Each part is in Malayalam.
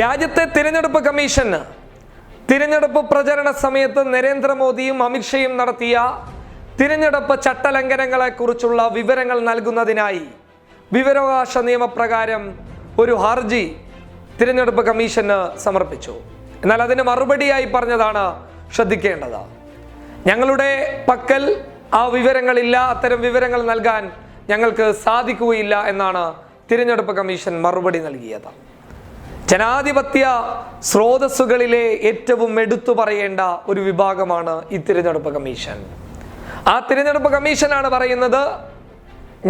രാജ്യത്തെ തിരഞ്ഞെടുപ്പ് കമ്മീഷന് തിരഞ്ഞെടുപ്പ് പ്രചരണ സമയത്ത് നരേന്ദ്രമോദിയും അമിത്ഷയും നടത്തിയ തിരഞ്ഞെടുപ്പ് ചട്ടലംഘനങ്ങളെക്കുറിച്ചുള്ള വിവരങ്ങൾ നൽകുന്നതിനായി വിവരാവകാശ നിയമപ്രകാരം ഒരു ഹർജി തിരഞ്ഞെടുപ്പ് കമ്മീഷന് സമർപ്പിച്ചു. എന്നാൽ അതിന് മറുപടിയായി പറഞ്ഞതാണ് ശ്രദ്ധിക്കേണ്ടത്. ഞങ്ങളുടെ പക്കൽ ആ വിവരങ്ങളില്ല അത്തരം വിവരങ്ങൾ നൽകാൻ ഞങ്ങൾക്ക് സാധിക്കുകയില്ല എന്നാണ് തിരഞ്ഞെടുപ്പ് കമ്മീഷൻ മറുപടി നൽകിയത്. ജനാധിപത്യ സ്രോതസ്സുകളിലെ ഏറ്റവും എടുത്തു പറയേണ്ട ഒരു വിഭാഗമാണ് ഈ തിരഞ്ഞെടുപ്പ് കമ്മീഷൻ. ആ തിരഞ്ഞെടുപ്പ് കമ്മീഷനാണ് പറയുന്നത്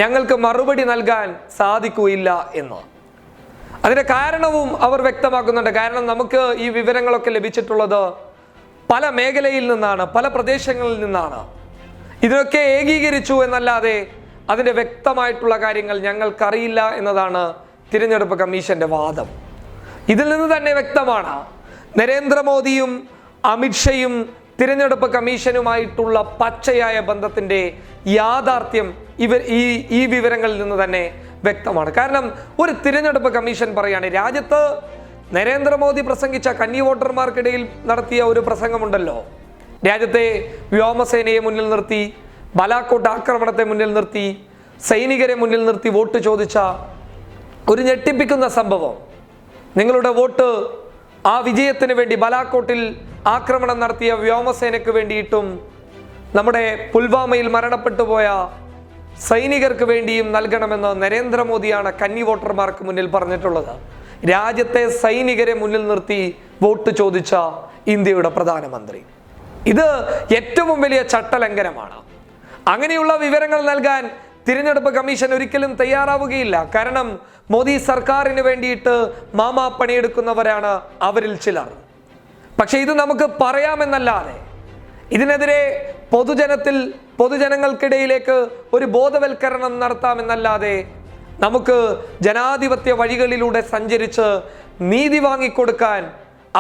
ഞങ്ങൾക്ക് മറുപടി നൽകാൻ സാധിക്കുകയില്ല എന്ന്. അതിന്റെ കാരണവും അവർ വ്യക്തമാക്കുന്നുണ്ട്. കാരണം നമുക്ക് ഈ വിവരങ്ങളൊക്കെ ലഭിച്ചിട്ടുള്ളത് പല മേഖലയിൽ നിന്നാണ് പല പ്രദേശങ്ങളിൽ നിന്നാണ്. ഇതിനൊക്കെ ഏകീകരിച്ചു എന്നല്ലാതെ അതിന്റെ വ്യക്തമായിട്ടുള്ള കാര്യങ്ങൾ ഞങ്ങൾക്കറിയില്ല എന്നതാണ് തിരഞ്ഞെടുപ്പ് കമ്മീഷന്റെ വാദം. ഇതിൽ നിന്ന് തന്നെ വ്യക്തമാണ്. നരേന്ദ്രമോദിയും അമിത്ഷയും തിരഞ്ഞെടുപ്പ് കമ്മീഷനുമായിട്ടുള്ള പച്ചയായ ബന്ധത്തിന്റെ യാഥാർത്ഥ്യം ഇവർ ഈ ഈ വിവരങ്ങളിൽ നിന്ന് തന്നെ വ്യക്തമാണ്. കാരണം ഒരു തിരഞ്ഞെടുപ്പ് കമ്മീഷൻ പറയാണ് രാജ്യത്ത് നരേന്ദ്രമോദി പ്രസംഗിച്ച കന്നി വോട്ടർമാർക്കിടയിൽ നടത്തിയ ഒരു പ്രസംഗമുണ്ടല്ലോ. രാജ്യത്തെ വ്യോമസേനയെ മുന്നിൽ നിർത്തി ബലാക്കോട്ട് ആക്രമണത്തെ മുന്നിൽ നിർത്തി സൈനികരെ മുന്നിൽ നിർത്തി വോട്ട് ചോദിച്ച ഒരു ഞെട്ടിപ്പിക്കുന്ന സംഭവം. നിങ്ങളുടെ വോട്ട് ആ വിജയത്തിന് വേണ്ടി ബലാക്കോട്ടിൽ ആക്രമണം നടത്തിയ വ്യോമസേനയ്ക്ക് വേണ്ടിയിട്ടും നമ്മുടെ പുൽവാമയിൽ മരണപ്പെട്ടു പോയ സൈനികർക്ക് വേണ്ടിയും നൽകണമെന്ന് നരേന്ദ്രമോദിയാണ് കന്നി വോട്ടർമാർക്ക് മുന്നിൽ പറഞ്ഞിട്ടുള്ളത്. രാജ്യത്തെ സൈനികരെ മുന്നിൽ നിർത്തി വോട്ട് ചോദിച്ച ഇന്ത്യയുടെ പ്രധാനമന്ത്രി. ഇത് ഏറ്റവും വലിയ ചട്ടലംഘനമാണ്. അങ്ങനെയുള്ള വിവരങ്ങൾ നൽകാൻ തിരഞ്ഞെടുപ്പ് കമ്മീഷൻ ഒരിക്കലും തയ്യാറാവുകയില്ല. കാരണം മോദി സർക്കാരിന് വേണ്ടിയിട്ട് മാമാ പണിയെടുക്കുന്നവരാണ് അവരിൽ ചിലർ. പക്ഷെ ഇത് നമുക്ക് പറയാമെന്നല്ലാതെ ഇതിനെതിരെ പൊതുജനത്തിൽ പൊതുജനങ്ങൾക്കിടയിലേക്ക് ഒരു ബോധവൽക്കരണം നടത്താമെന്നല്ലാതെ നമുക്ക് ജനാധിപത്യ വഴികളിലൂടെ സഞ്ചരിച്ച് നീതി വാങ്ങിക്കൊടുക്കാൻ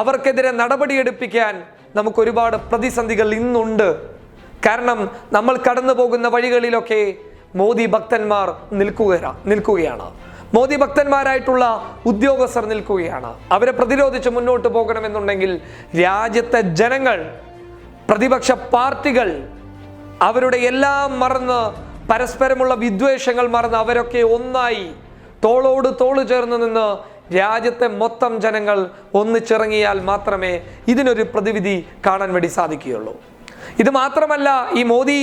അവർക്കെതിരെ നടപടിയെടുപ്പിക്കാൻ നമുക്ക് ഒരുപാട് പ്രതിസന്ധികൾ ഇന്നുണ്ട്. കാരണം നമ്മൾ കടന്നു പോകുന്ന വഴികളിലൊക്കെ മോദി ഭക്തന്മാർ നിൽക്കുകയാണ് നിൽക്കുകയാണ്. മോദി ഭക്തന്മാരായിട്ടുള്ള ഉദ്യോഗസ്ഥർ നിൽക്കുകയാണ്. അവരെ പ്രതിരോധിച്ച് മുന്നോട്ട് പോകണമെന്നുണ്ടെങ്കിൽ രാജ്യത്തെ ജനങ്ങൾ പ്രതിപക്ഷ പാർട്ടികൾ അവരുടെ എല്ലാം മറന്ന് പരസ്പരമുള്ള വിദ്വേഷങ്ങൾ മറന്ന് അവരൊക്കെ ഒന്നായി തോളോട് തോൾ ചേർന്ന് നിന്ന് രാജ്യത്തെ മൊത്തം ജനങ്ങൾ ഒന്നിച്ചിറങ്ങിയാൽ മാത്രമേ ഇതിനൊരു പ്രതിവിധി കാണാൻ വേണ്ടി സാധിക്കുകയുള്ളൂ. ഇത് മാത്രമല്ല ഈ മോദി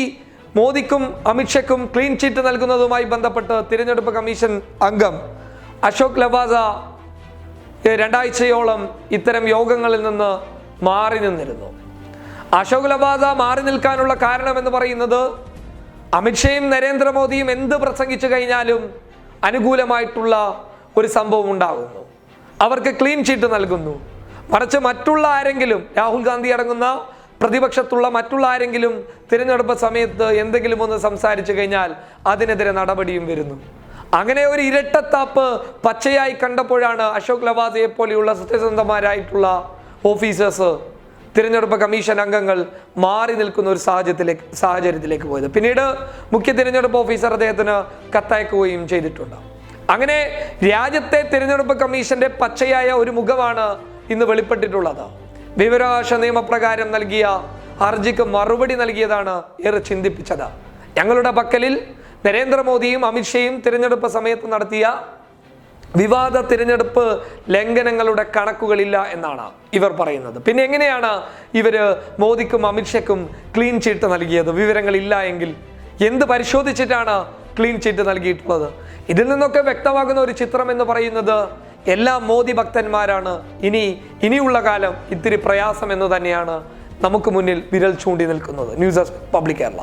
മോദിക്കും അമിത്ഷയ്ക്കും ക്ലീൻ ചീറ്റ് നൽകുന്നതുമായി ബന്ധപ്പെട്ട് തിരഞ്ഞെടുപ്പ് കമ്മീഷൻ അംഗം അശോക് ലവാസ രണ്ടാഴ്ചയോളം ഇത്തരം യോഗങ്ങളിൽ നിന്ന് മാറി നിന്നിരുന്നു. അശോക് ലവാസ മാറി നിൽക്കാനുള്ള കാരണം എന്ന് പറയുന്നത് അമിത്ഷയും നരേന്ദ്രമോദിയും എന്ത് പ്രസംഗിച്ചു കഴിഞ്ഞാലും അനുകൂലമായിട്ടുള്ള ഒരു സംഭവം ഉണ്ടാകുന്നു. അവർക്ക് ക്ലീൻ ചീറ്റ് നൽകുന്നു. മറിച്ച് മറ്റുള്ള ആരെങ്കിലും രാഹുൽ ഗാന്ധി അടങ്ങുന്ന പ്രതിപക്ഷത്തുള്ള മറ്റുള്ള ആരെങ്കിലും തിരഞ്ഞെടുപ്പ് സമയത്ത് എന്തെങ്കിലും ഒന്ന് സംസാരിച്ചു കഴിഞ്ഞാൽ അതിനെതിരെ നടപടിയും വരുന്നു. അങ്ങനെ ഒരു ഇരട്ടത്താപ്പ് പച്ചയായി കണ്ടപ്പോഴാണ് അശോക് ലവാസയെ പോലെയുള്ള സത്യസന്ധമാരായിട്ടുള്ള ഓഫീസേഴ്സ് തിരഞ്ഞെടുപ്പ് കമ്മീഷൻ അംഗങ്ങൾ മാറി നിൽക്കുന്ന ഒരു സാഹചര്യത്തിലേക്ക് സാഹചര്യത്തിലേക്ക് പോയത്. പിന്നീട് മുഖ്യ തിരഞ്ഞെടുപ്പ് ഓഫീസർ അദ്ദേഹത്തിന് കത്തയക്കുകയും ചെയ്തിട്ടുണ്ട്. അങ്ങനെ രാജ്യത്തെ തിരഞ്ഞെടുപ്പ് കമ്മീഷന്റെ പച്ചയായ ഒരു മുഖമാണ് ഇന്ന് വെളിപ്പെട്ടിട്ടുള്ളത്. വിവരാവകാശ നിയമപ്രകാരം നൽകിയ ഹർജിക്ക് മറുപടി നൽകിയതാണ് ഏറെ ചിന്തിപ്പിച്ചത്. ഞങ്ങളുടെ പക്കലിൽ നരേന്ദ്രമോദിയും അമിത്ഷയും തിരഞ്ഞെടുപ്പ് സമയത്ത് നടത്തിയ വിവാദ തിരഞ്ഞെടുപ്പ് ലംഘനങ്ങളുടെ കണക്കുകളില്ല എന്നാണ് ഇവർ പറയുന്നത്. പിന്നെ എങ്ങനെയാണ് ഇവർ മോദിക്കും അമിത്ഷയ്ക്കും ക്ലീൻ ചീട്ട് നൽകിയത്? വിവരങ്ങളില്ല എങ്കിൽ എന്ത് പരിശോധിച്ചിട്ടാണ് ക്ലീൻ ചീറ്റ് നൽകിയിട്ടുള്ളത്? ഇതിൽ നിന്നൊക്കെ വ്യക്തമാകുന്ന ഒരു ചിത്രം എന്ന് പറയുന്നത് എല്ലാ മോദി ഭക്തന്മാരാണ് ഇനി ഇനിയുള്ള കാലം ഇത്തിരി പ്രയാസം എന്ന് തന്നെയാണ് നമുക്ക് മുന്നിൽ വിരൽ ചൂണ്ടി നിൽക്കുന്നത് news desk public Kerala